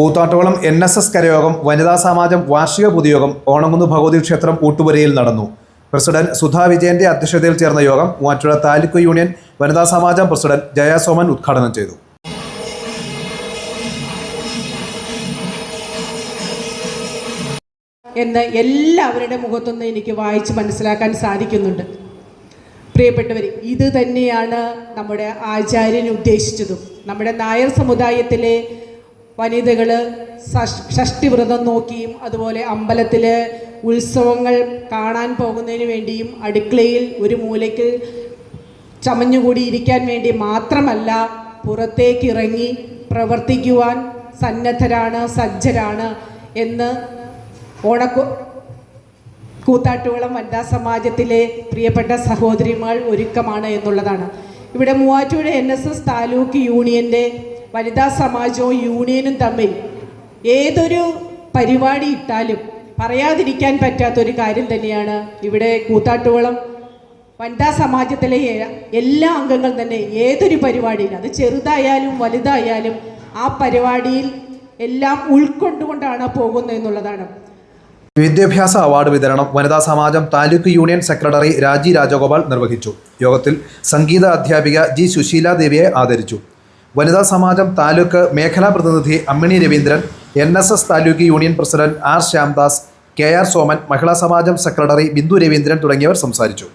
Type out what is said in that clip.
കൂത്താട്ടോളം N S S കരയോഗം വനിതാ സമാജം വാർഷിക പൊതുയോഗം ഓണംകുന്ന് ഭഗവതി ക്ഷേത്രം ഊട്ടുപുരയിൽ നടന്നു. പ്രസിഡന്റ് സുധാ വിജയന്റെ അധ്യക്ഷതയിൽ ചേർന്ന യോഗം മൂവാറ്റുപുഴ താലൂക്ക് യൂണിയൻ വനിതാ സമാജം പ്രസിഡന്റ് ജയാസോമൻ ഉദ്ഘാടനം ചെയ്തു. എന്ന് എല്ലാവരുടെ മുഖത്തുനിന്ന് എനിക്ക് വായിച്ച് മനസ്സിലാക്കാൻ സാധിക്കുന്നുണ്ട്. പ്രിയപ്പെട്ടവർ ഇത് തന്നെയാണ് നമ്മുടെ ആചാര്യൻ ഉദ്ദേശിച്ചതും. നമ്മുടെ നായർ സമുദായത്തിലെ വനിതകൾ ഷഷ്ടിവ്രതം നോക്കിയും അതുപോലെ അമ്പലത്തിൽ ഉത്സവങ്ങൾ കാണാൻ പോകുന്നതിന് വേണ്ടിയും അടുക്കളയിൽ ഒരു മൂലയ്ക്ക് ചമഞ്ഞുകൂടി ഇരിക്കാൻ വേണ്ടി മാത്രമല്ല പുറത്തേക്കിറങ്ങി പ്രവർത്തിക്കുവാൻ സന്നദ്ധരാണ് സജ്ജരാണ് എന്ന് ഓണക്കു കൂത്താട്ടുകുളം വനിതാ സമാജത്തിലെ പ്രിയപ്പെട്ട സഹോദരിമാർ ഒരുക്കമാണ് എന്നുള്ളതാണ്. ഇവിടെ Muvattupuzha N S S taluk യൂണിയന്റെ വനിതാ സമാജവും യൂണിയനും തമ്മിൽ ഏതൊരു പരിപാടി ഇട്ടാലും പറയാതിരിക്കാൻ പറ്റാത്തൊരു കാര്യം തന്നെയാണ് ഇവിടെ കൂത്താട്ടുകുളം വനിതാ സമാജത്തിലെ എല്ലാ അംഗങ്ങൾ തന്നെ ഏതൊരു പരിപാടിയിൽ അത് ചെറുതായാലും വലുതായാലും ആ പരിപാടിയിൽ എല്ലാം ഉൾക്കൊണ്ടുകൊണ്ടാണ് പോകുന്നത് എന്നുള്ളതാണ്. വിദ്യാഭ്യാസ അവാർഡ് വിതരണം വനിതാ സമാജം താലൂക്ക് യൂണിയൻ സെക്രട്ടറി രാജി രാജഗോപാൽ നിർവഹിച്ചു. യോഗത്തിൽ സംഗീത അധ്യാപിക ജി സുശീല ദേവിയെ ആദരിച്ചു. വനിതാ സമാജം താലൂക്ക് മേഖലാ പ്രതിനിധി Ammini Raveendran N S S taluk union president R Shyamdas K R Soman മഹിളാ സമാജം സെക്രട്ടറി ബിന്ദു രവീന്ദ്രൻ തുടങ്ങിയവർ സംസാരിച്ചു.